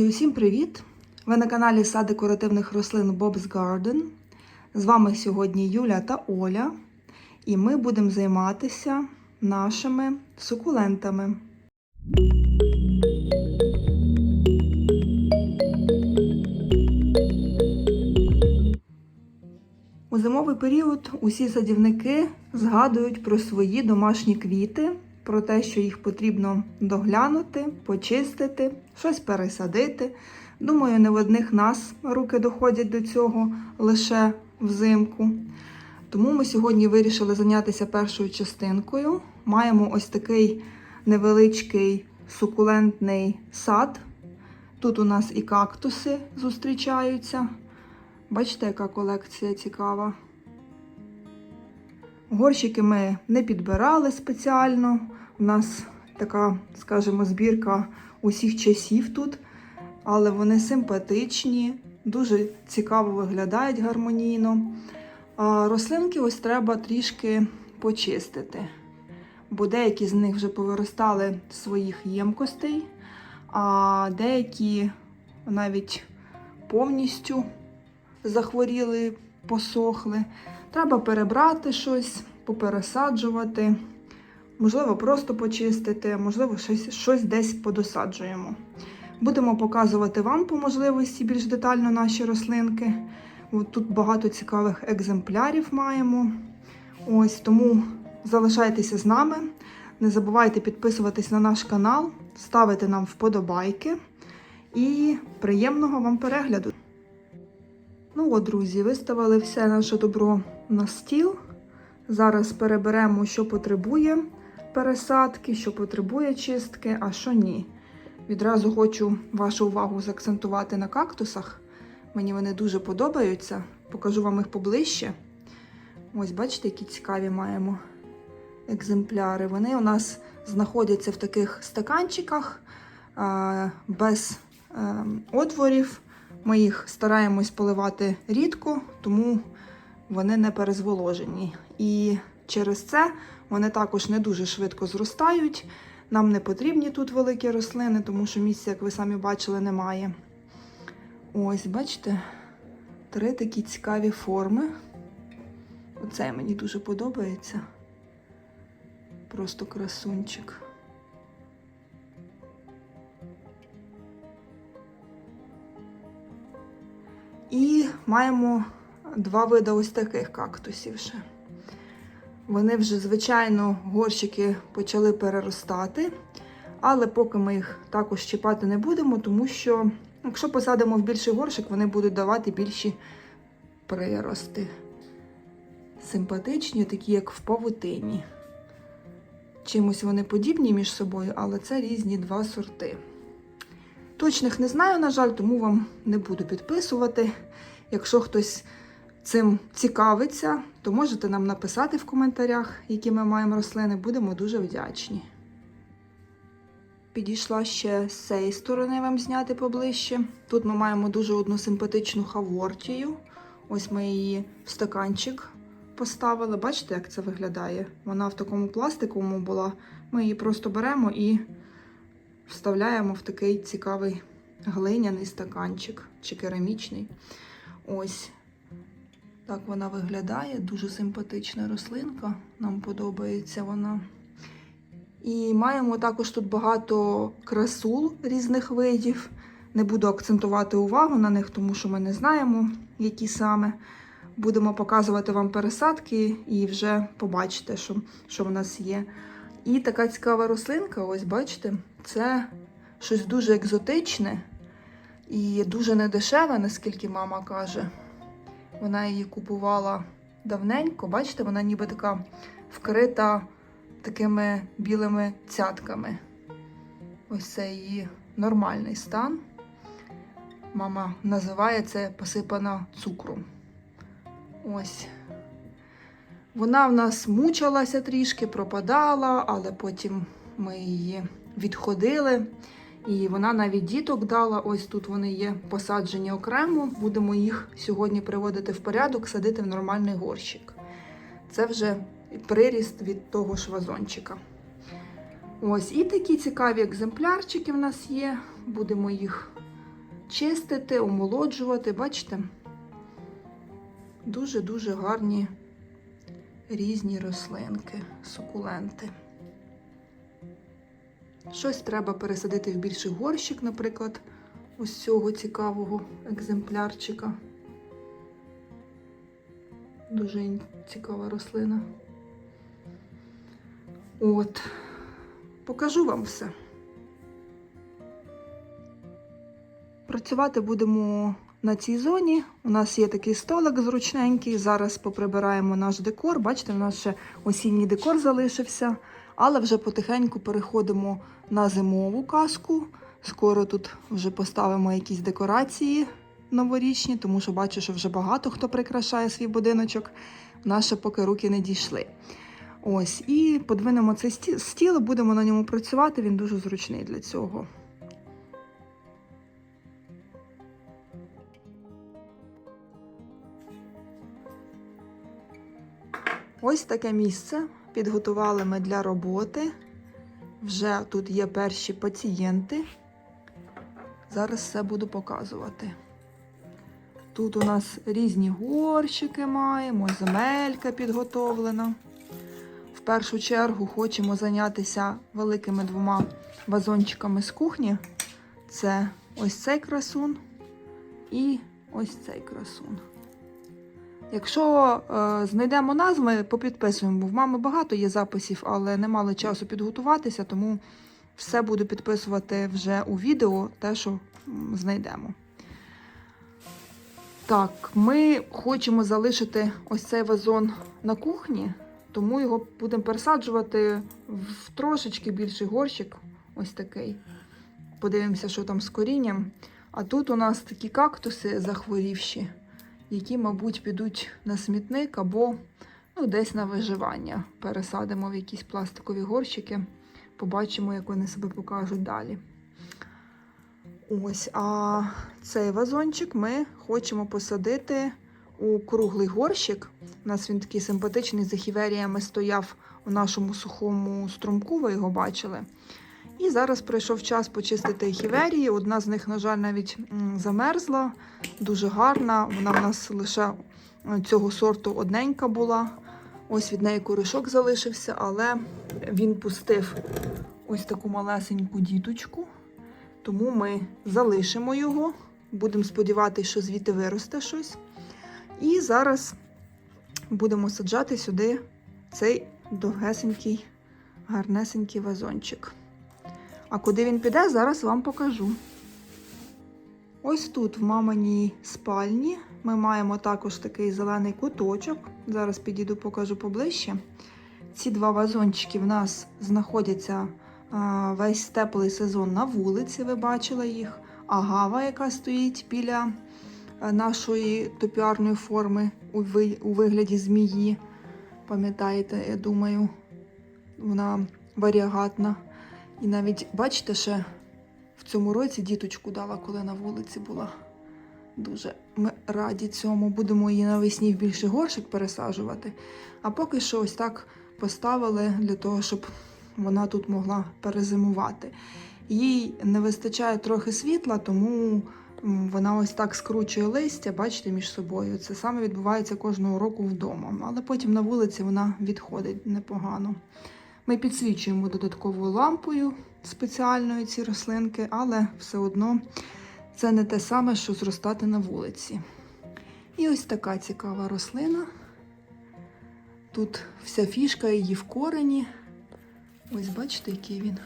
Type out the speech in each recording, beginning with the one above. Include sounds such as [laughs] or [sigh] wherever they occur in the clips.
Усім привіт! Ви на каналі Сад декоративних рослин Bob's Garden. З вами сьогодні Юля та Оля, і ми будемо займатися нашими сукулентами. У зимовий період усі садівники згадують про свої домашні квіти, про те, що їх потрібно доглянути, почистити, щось пересадити. Думаю, не в одних нас руки доходять до цього лише взимку. Тому ми сьогодні вирішили зайнятися першою частинкою. Маємо ось такий невеличкий сукулентний сад. Тут у нас і кактуси зустрічаються. Бачите, яка колекція цікава. Горщики ми не підбирали спеціально. У нас така, скажімо, збірка усіх часів тут, але вони симпатичні, дуже цікаво виглядають гармонійно. А рослинки ось треба трішки почистити, бо деякі з них вже повиростали своїх ємкостей, а деякі навіть повністю захворіли, посохли. Треба перебрати щось, попересаджувати, можливо, просто почистити, можливо, щось, щось десь подосаджуємо. Будемо показувати вам по можливості більш детально наші рослинки. От тут багато цікавих екземплярів маємо. Ось тому залишайтеся з нами. Не забувайте підписуватись на наш канал, ставити нам вподобайки і приємного вам перегляду! Ну от, друзі, виставили все наше добро на стіл. Зараз переберемо, що потребує пересадки, що потребує чистки, а що ні. Відразу хочу вашу увагу заакцентувати на кактусах. Мені вони дуже подобаються. Покажу вам їх поближче. Ось, бачите, які цікаві маємо екземпляри. Вони у нас знаходяться в таких стаканчиках без отворів. Ми їх стараємось поливати рідко, тому вони не перезволожені. І через це вони також не дуже швидко зростають. Нам не потрібні тут великі рослини, тому що місця, як ви самі бачили, немає. Ось, бачите, три такі цікаві форми. Оце мені дуже подобається. Просто красунчик. І маємо два види ось таких кактусів ще. Вони вже, звичайно, горщики почали переростати, але поки ми їх також чіпати не будемо, тому що, якщо посадимо в більший горщик, вони будуть давати більші прирости. Симпатичні, такі, як в павутині. Чимось вони подібні між собою, але це різні два сорти. Точних не знаю, на жаль, тому вам не буду підписувати. Якщо хтось цим цікавиться, то можете нам написати в коментарях, які ми маємо рослини. Будемо дуже вдячні. Підійшла ще з цієї сторони вам зняти поближче. Тут ми маємо дуже одну симпатичну хавортію. Ось ми її в стаканчик поставили. Бачите, як це виглядає? Вона в такому пластиковому була. Ми її просто беремо і вставляємо в такий цікавий глиняний стаканчик чи керамічний. Ось так вона виглядає. Дуже симпатична рослинка. Нам подобається вона. І маємо також тут багато красул різних видів. Не буду акцентувати увагу на них, тому що ми не знаємо, які саме. Будемо показувати вам пересадки і вже побачите, що, що в нас є. І така цікава рослинка, ось бачите, це щось дуже екзотичне і дуже недешеве, наскільки мама каже. Вона її купувала давненько, бачите, вона ніби така вкрита такими білими цятками. Ось це її нормальний стан. Мама називає це посипана цукром. Ось. Вона в нас мучилася трішки, пропадала, але потім ми її відходили. І вона навіть діток дала. Ось тут вони є посаджені окремо. Будемо їх сьогодні приводити в порядок, садити в нормальний горщик. Це вже приріст від того ж вазончика. Ось і такі цікаві екземплярчики в нас є. Будемо їх чистити, омолоджувати. Бачите? Дуже-дуже гарні різні рослинки, сукуленти. Щось треба пересадити в більший горщик, наприклад, ось цього цікавого екземплярчика. Дуже цікава рослина. От, покажу вам все. Працювати будемо на цій зоні. У нас є такий столик зручненький. Зараз поприбираємо наш декор. Бачите, у нас ще осінній декор залишився. Але вже потихеньку переходимо на зимову казку. Скоро тут вже поставимо якісь декорації новорічні, тому що бачу, що вже багато хто прикрашає свій будиночок. Ще поки руки не дійшли. Ось, і подвинемо цей сті- стіл, будемо на ньому працювати. Він дуже зручний для цього. Ось таке місце підготували ми для роботи. Вже тут є перші пацієнти. Зараз все буду показувати. Тут у нас різні горщики маємо, земелька підготовлена. В першу чергу хочемо зайнятися великими двома вазончиками з кухні. Це ось цей красун і ось цей красун. Якщо е, знайдемо назви, попідписуємо, бо в мами багато є записів, але не мали часу підготуватися, тому все буду підписувати вже у відео, те, що знайдемо. Так, ми хочемо залишити ось цей вазон на кухні, тому його будемо пересаджувати в трошечки більший горщик, ось такий. Подивимося, що там з корінням. А тут у нас такі кактуси захворівші які, мабуть, підуть на смітник або ну, десь на виживання. Пересадимо в якісь пластикові горщики, побачимо, як вони себе покажуть далі. Ось, а цей вазончик ми хочемо посадити у круглий горщик. У нас він такий симпатичний з ахіверіями стояв у нашому сухому струмку, ви його бачили. І зараз прийшов час почистити хіверії. Одна з них, на жаль, навіть замерзла, дуже гарна. Вона в нас лише е, цього сорту одненька була. Ось від неї коришок залишився, але він пустив ось таку малесеньку діточку. Тому ми залишимо його. Будемо сподіватися, що звідти виросте щось. І зараз будемо саджати сюди цей довгесенький, гарнесенький вазончик. А куди він піде, зараз вам покажу. Ось тут, в маминій спальні, ми маємо також такий зелений куточок. Зараз підійду, покажу поближче. Ці два вазончики в нас знаходяться а, весь теплий сезон на вулиці, ви бачили їх. Агава, яка стоїть біля нашої топіарної форми у вигляді змії. Пам'ятаєте, я думаю, вона варіагатна. І навіть, бачите, ще в цьому році діточку дала, коли на вулиці була. Дуже ми раді цьому. Будемо її навесні в більший горщик пересаджувати. А поки що ось так поставили для того, щоб вона тут могла перезимувати. Їй не вистачає трохи світла, тому вона ось так скручує листя, бачите, між собою. Це саме відбувається кожного року вдома. Але потім на вулиці вона відходить непогано. Ми підсвічуємо додатковою лампою спеціальною ці рослинки, але все одно це не те саме, що зростати на вулиці. І ось така цікава рослина. Тут вся фішка її в корені. Ось бачите, який він.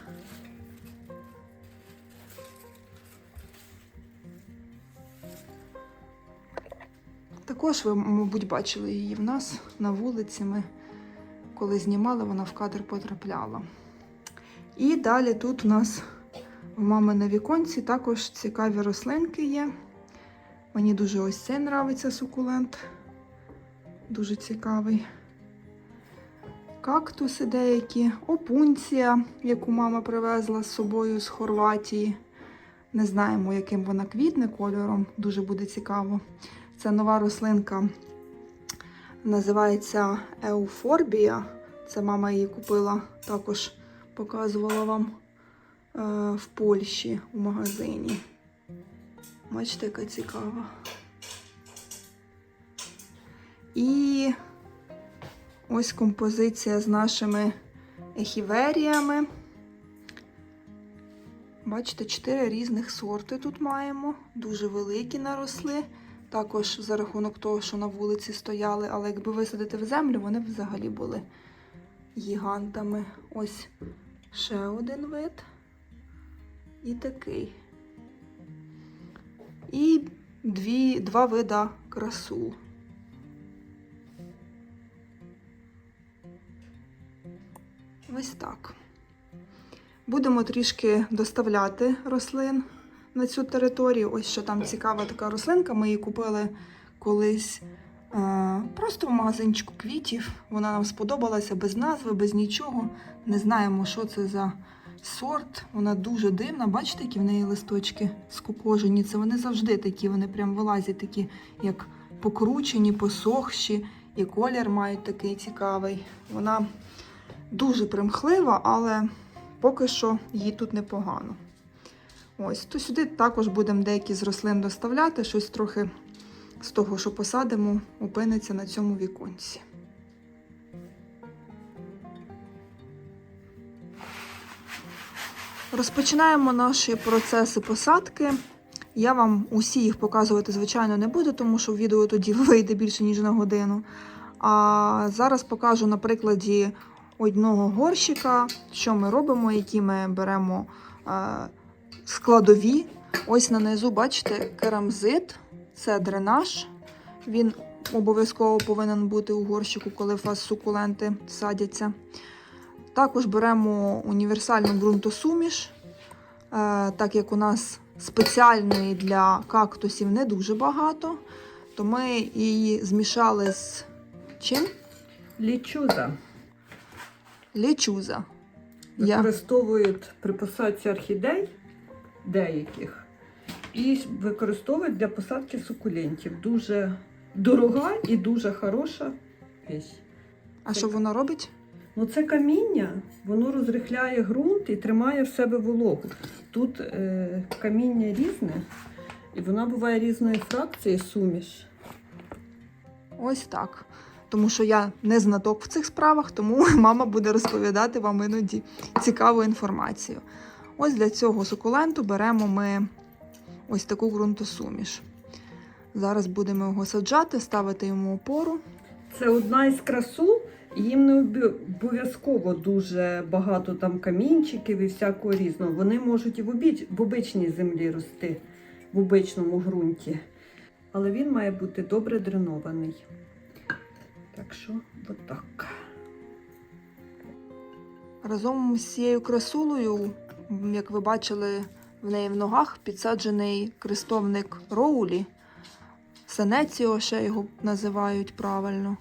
Також ви, мабуть, бачили її в нас на вулиці. Ми коли знімали, вона в кадр потрапляла. І далі тут у нас в мами на віконці також цікаві рослинки є. Мені дуже ось цей нравиться сукулент. Дуже цікавий. Кактуси деякі, опунція, яку мама привезла з собою з Хорватії. Не знаємо, яким вона квітне кольором, дуже буде цікаво. Це нова рослинка називається Еуфорбія. Це мама її купила, також показувала вам е, в Польщі у магазині. Бачите, яка цікава. І ось композиція з нашими ехіверіями. Бачите, чотири різних сорти тут маємо. Дуже великі наросли. Також за рахунок того, що на вулиці стояли, але якби висадити в землю, вони б взагалі були гігантами. Ось ще один вид. І такий. І дві, два вида красу. Ось так. Будемо трішки доставляти рослин на цю територію. Ось що там цікава така рослинка. Ми її купили колись е, просто в магазинчику квітів. Вона нам сподобалася без назви, без нічого. Не знаємо, що це за сорт. Вона дуже дивна. Бачите, які в неї листочки скукожені. Це вони завжди такі, вони прям вилазять такі, як покручені, посохші, і колір мають такий цікавий. Вона дуже примхлива, але поки що їй тут непогано. Ось, то сюди також будемо деякі з рослин доставляти, щось трохи з того, що посадимо, опиниться на цьому віконці. Розпочинаємо наші процеси посадки. Я вам усі їх показувати, звичайно, не буду, тому що відео тоді [laughs] вийде більше, ніж на годину. А зараз покажу на прикладі одного горщика, що ми робимо, які ми беремо е, складові. Ось нанизу, бачите, керамзит, це дренаж. Він обов'язково повинен бути у горщику, коли у вас сукуленти садяться. Також беремо універсальну ґрунтосуміш, е, так як у нас спеціальної для кактусів не дуже багато, то ми її змішали з чим? Лічуза Лічуза. Використовують при посадці орхідей деяких і використовують для посадки сукулентів. Дуже дорога і дуже хороша річ. А що воно робить? Ну, це каміння, воно розрихляє ґрунт і тримає в себе вологу. Тут е, каміння різне, і вона буває різної фракції суміш. Ось так. Тому що я не знаток в цих справах, тому [laughs] мама буде розповідати вам іноді цікаву інформацію. Ось для цього сукуленту беремо ми ось таку ґрунтосуміш. Зараз будемо його саджати, ставити йому опору. Це одна із красу. Їм не обов'язково дуже багато там камінчиків і всякого різного. Вони можуть і в, обіч... в обичній землі рости, в обичному ґрунті. Але він має бути добре дренований. Так що, отак. Разом з цією красулею, м, як ви бачили, в неї в ногах підсаджений крестовник Роулі. Сенеціо ще його називають правильно.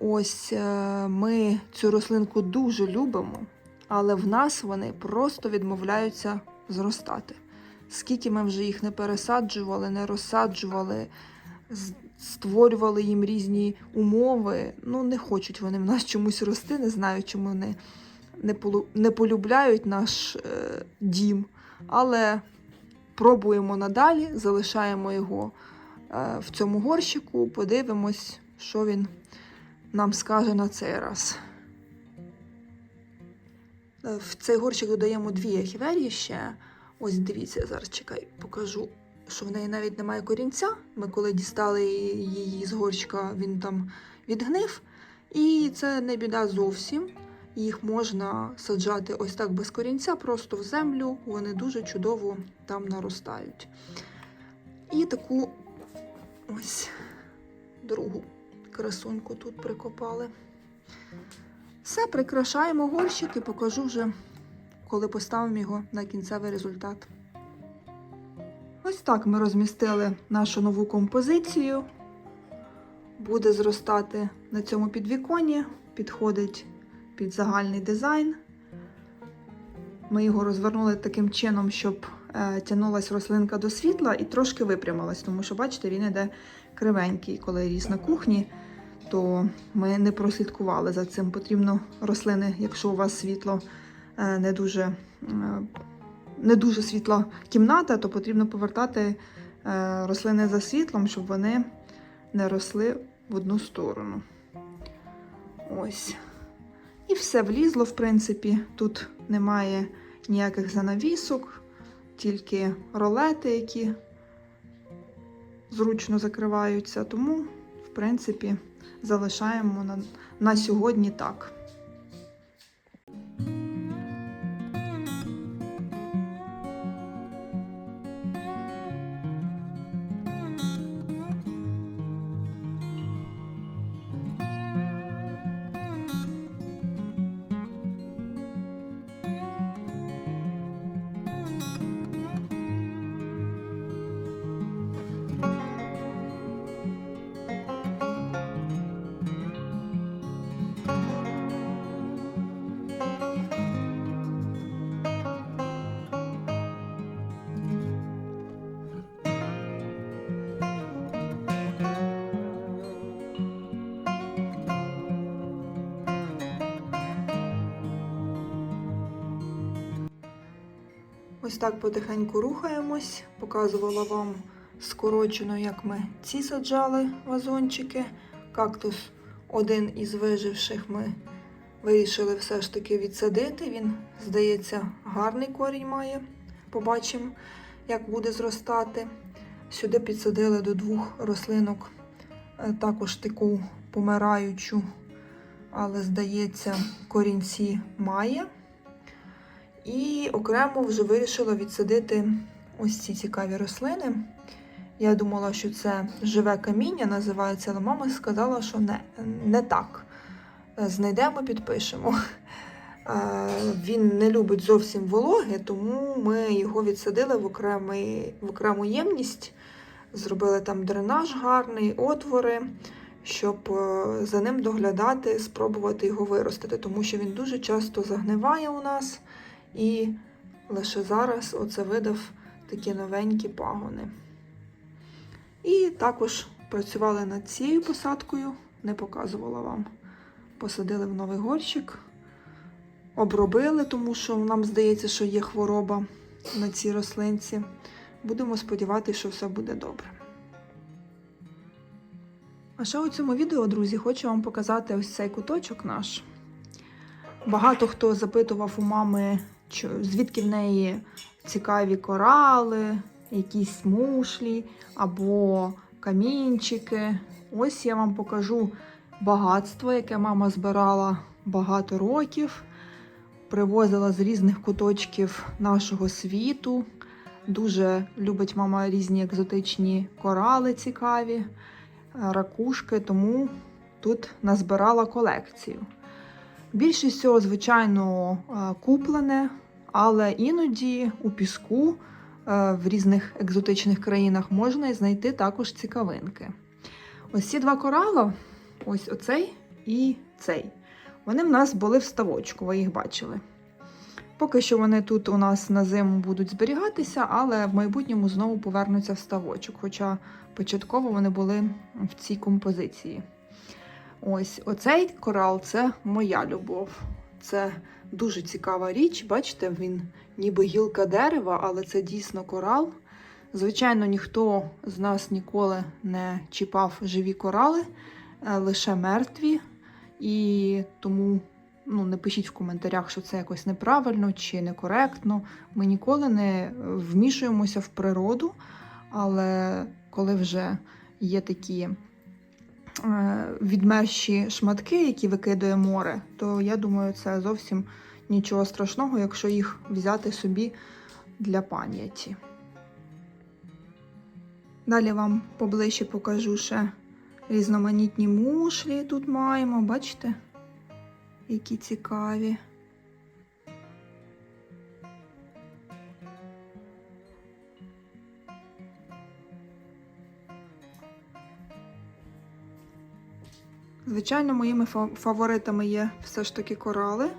Ось е, ми цю рослинку дуже любимо, але в нас вони просто відмовляються зростати. Скільки ми вже їх не пересаджували, не розсаджували, створювали їм різні умови. Ну, не хочуть вони в нас чомусь рости, не знаю, чому вони не, полюбляють наш е, дім. Але пробуємо надалі, залишаємо його е, в цьому горщику, подивимось, що він нам скаже на цей раз. Е, В цей горщик додаємо дві ехіверії ще. Ось дивіться, зараз чекай, покажу, що в неї навіть немає корінця. Ми коли дістали її з горщика, він там відгнив. І це не біда зовсім. Їх можна саджати ось так без корінця, просто в землю. Вони дуже чудово там наростають. І таку ось другу красуньку тут прикопали. Все, прикрашаємо горщик і покажу вже, коли поставимо його на кінцевий результат. Ось так ми розмістили нашу нову композицію. Буде зростати на цьому підвіконні, підходить під загальний дизайн. Ми його розвернули таким чином, щоб е, тягнулася рослинка до світла і трошки випрямилась, тому що, бачите, він іде кривенький, коли ріс на кухні, то ми не прослідкували за цим. Потрібно рослини, якщо у вас світло е, не дуже, е, не дуже світла кімната, то потрібно повертати рослини за світлом, щоб вони не росли в одну сторону. Ось. І все влізло, в принципі. Тут немає ніяких занавісок, тільки ролети, які зручно закриваються. Тому, в принципі, залишаємо на, на сьогодні так. Ось так потихеньку рухаємось. Показувала вам скорочено, як ми ці саджали вазончики. Кактус один із виживших ми вирішили все ж таки відсадити. Він, здається, гарний корінь має. Побачимо, як буде зростати. Сюди підсадили до двох рослинок, е, також таку помираючу, але, здається, корінці має. І окремо вже вирішила відсадити ось ці цікаві рослини. Я думала, що це живе каміння називається, але мама сказала, що не, не так. Знайдемо, підпишемо. Він не любить зовсім вологи, тому ми його відсадили в, окремий, в окрему ємність, зробили там дренаж гарний, отвори, щоб е, за ним доглядати, спробувати його виростити, тому що він дуже часто загниває у нас. І лише зараз оце видав такі новенькі пагони. І також працювали над цією посадкою, не показувала вам. Посадили в новий горщик, обробили, тому що нам здається, що є хвороба на цій рослинці. Будемо сподіватися, що все буде добре. А ще у цьому відео, друзі, хочу вам показати ось цей куточок наш. Багато хто запитував у мами, звідки в неї цікаві корали, якісь мушлі або камінчики. Ось я вам покажу багатство, яке мама збирала багато років, привозила з різних куточків нашого світу. Дуже любить мама різні екзотичні корали цікаві, е, ракушки, тому тут назбирала колекцію. Більшість цього, звичайно, е, куплене, але іноді у піску е, в різних екзотичних країнах можна знайти також цікавинки. Ось ці два корали, ось оцей і цей. Вони в нас були в ставочку, ви їх бачили. Поки що вони тут у нас на зиму будуть зберігатися, але в майбутньому знову повернуться в ставочок. Хоча початково вони були в цій композиції. Ось оцей корал це моя любов. Це дуже цікава річ. Бачите, він ніби гілка дерева, але це дійсно корал. Звичайно, ніхто з нас ніколи не чіпав живі корали, е, лише мертві. І тому ну, не пишіть в коментарях, що це якось неправильно чи некоректно. Ми ніколи не вмішуємося в природу, але коли вже є такі відмерші шматки, які викидує море, то я думаю, це зовсім нічого страшного, якщо їх взяти собі для пам'яті. Далі вам поближче покажу ще різноманітні мушлі тут маємо, бачите, які цікаві. Звичайно, моїми фаворитами є все ж таки корали,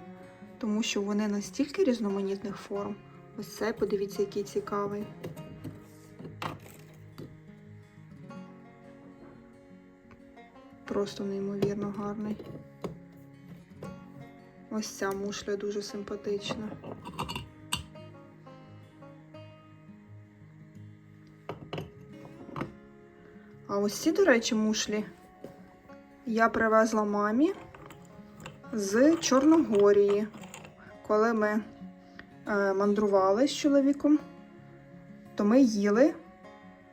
тому що вони настільки різноманітних форм. Ось цей, подивіться, який цікавий. Просто неймовірно гарний. Ось ця мушля дуже симпатична. А ось ці, до речі, мушлі я привезла мамі з Чорногорії, коли ми е, мандрували з чоловіком, то ми їли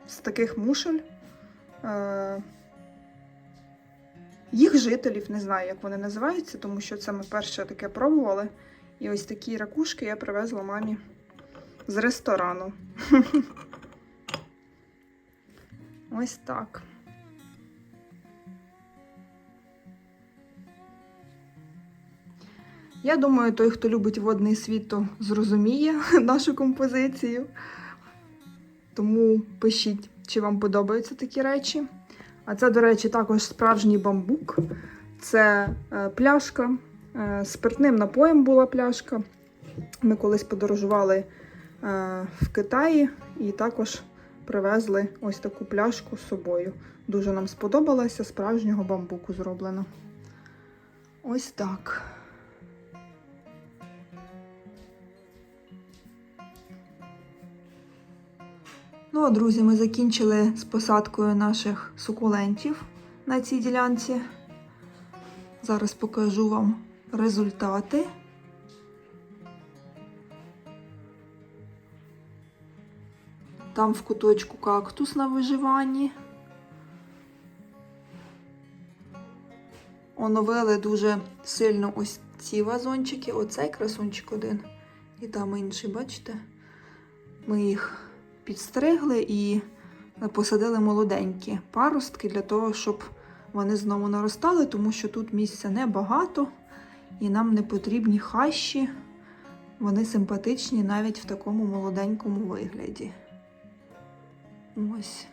з таких мушель. Е, їх жителів, не знаю, як вони називаються, тому що це ми перше таке пробували. І ось такі ракушки я привезла мамі з ресторану. [laughs] Ось так. Я думаю, той, хто любить водний світ, то зрозуміє [laughs] нашу композицію. Тому пишіть, чи вам подобаються такі речі. А це, до речі, також справжній бамбук. Це е, пляшка. Е, спиртним напоєм була пляшка. Ми колись подорожували е, в Китаї і також привезли ось таку пляшку з собою. Дуже нам сподобалося, справжнього бамбуку зроблено. Ось так. Ну, а друзі, ми закінчили з посадкою наших сукулентів на цій ділянці. Зараз покажу вам результати. Там в куточку кактус на виживанні. Оновили дуже сильно ось ці вазончики. Оцей красунчик один і там інший, бачите? Ми їх підстригли і посадили молоденькі паростки для того, щоб вони знову наростали, тому що тут місця небагато і нам не потрібні хащі. Вони симпатичні навіть в такому молоденькому вигляді. Ось.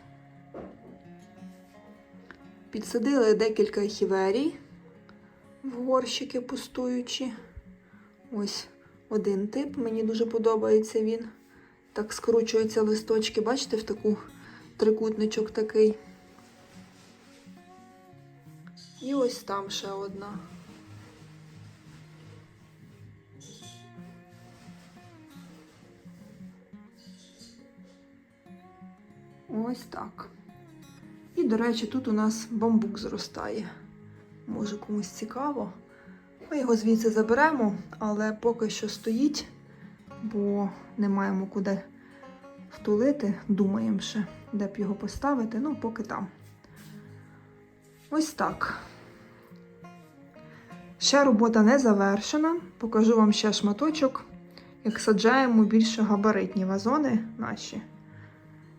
Підсадили декілька хіверій в горщики пустуючі. Ось один тип, мені дуже подобається він. Так скручуються листочки, бачите, в таку трикутничок такий. І ось там ще одна. Ось так. І, до речі, тут у нас бамбук зростає. Може комусь цікаво. Ми його звідси заберемо, але поки що стоїть, бо не маємо куди втулити. Думаємо ще, де б його поставити, ну, поки там. Ось так. Ще робота не завершена. Покажу вам ще шматочок, як саджаємо більше габаритні вазони наші.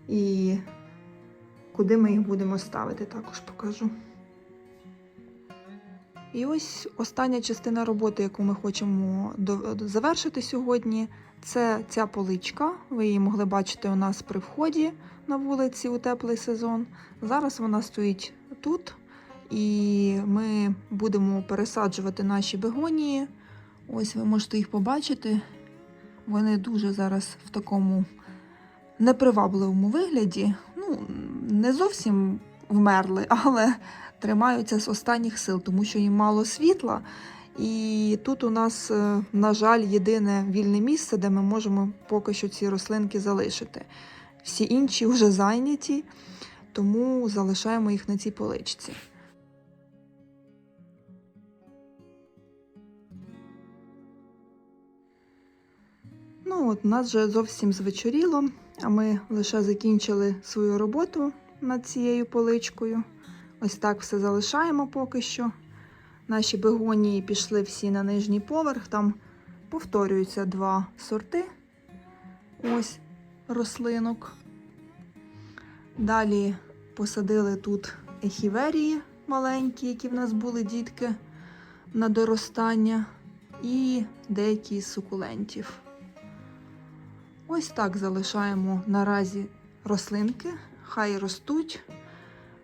І куди ми їх будемо ставити, також покажу. І ось остання частина роботи, яку ми хочемо завершити сьогодні, це ця поличка. Ви її могли бачити у нас при вході на вулиці у теплий сезон. Зараз вона стоїть тут, і ми будемо пересаджувати наші бегонії. Ось ви можете їх побачити. Вони дуже зараз в такому непривабливому вигляді. Ну, не зовсім вмерли, але тримаються з останніх сил, тому що їм мало світла. І тут у нас, е, на жаль, єдине вільне місце, де ми можемо поки що ці рослинки залишити. Всі інші вже зайняті, тому залишаємо їх на цій поличці. Ну, от, нас вже зовсім звечоріло, а ми лише закінчили свою роботу над цією поличкою. Ось так все залишаємо поки що. Наші бегонії пішли всі на нижній поверх. Там повторюються два сорти ось рослинок. Далі посадили тут ехіверії маленькі, які в нас були дітки на доростання, і деякі з сукулентів. Ось так залишаємо наразі рослинки, хай ростуть,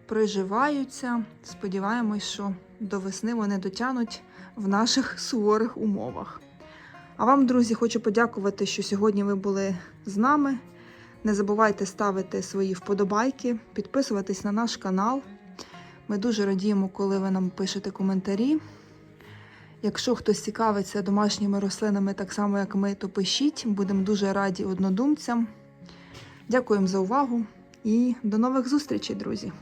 приживаються. Сподіваємось, що до весни вони дотянуть в наших суворих умовах. А вам, друзі, хочу подякувати, що сьогодні ви були з нами. Не забувайте ставити свої вподобайки, підписуватись на наш канал. Ми дуже радіємо, коли ви нам пишете коментарі. Якщо хтось цікавиться домашніми рослинами так само, як ми, то пишіть. Будемо дуже раді однодумцям. Дякуємо за увагу і до нових зустрічей, друзі!